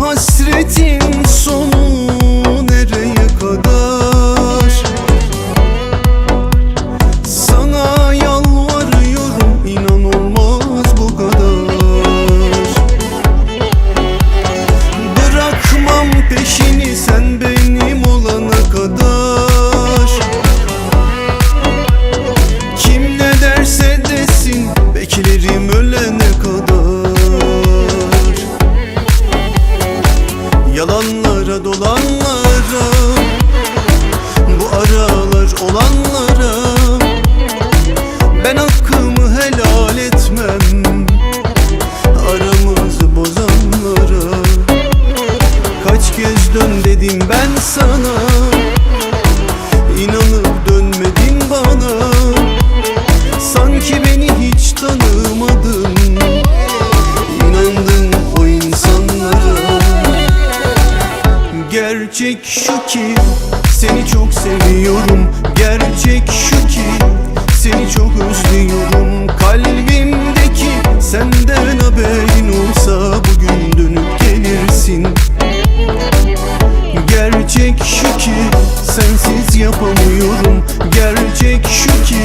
Hasretin sonu Yalanlara dolanlara Bu aralar olanlara. Ben hakkımı helal etmem Aramızı bozanlara. Kaç kez dön dedim ben sana Gerçek şu ki seni çok seviyorum. Gerçek şu ki seni çok özlüyorum. Kalbimdeki senden haberin olsa Bugün dönüp gelirsin. Gerçek şu ki sensiz yapamıyorum. Gerçek şu ki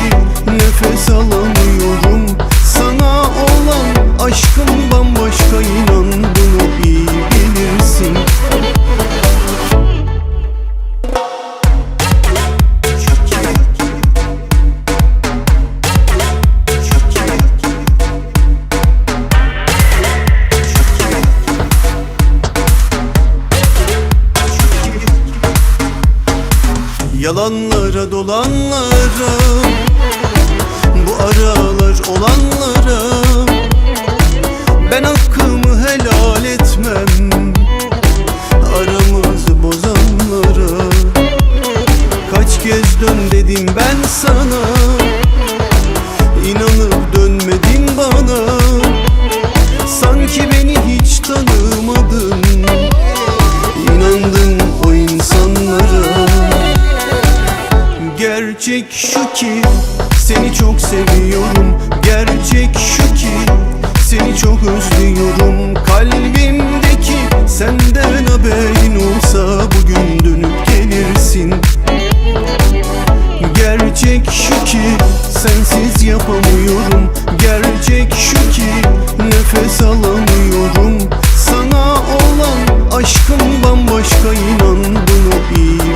Yalanlara dolanlara Bu aralar olanlara Gerçek şu ki seni çok seviyorum. Gerçek şu ki seni çok özlüyorum. Kalbimdeki senden haberin olsa Bugün dönüp gelirsin. Gerçek şu ki sensiz yapamıyorum. Gerçek şu ki nefes alamıyorum. Sana olan aşkım bambaşka inan bunu iyi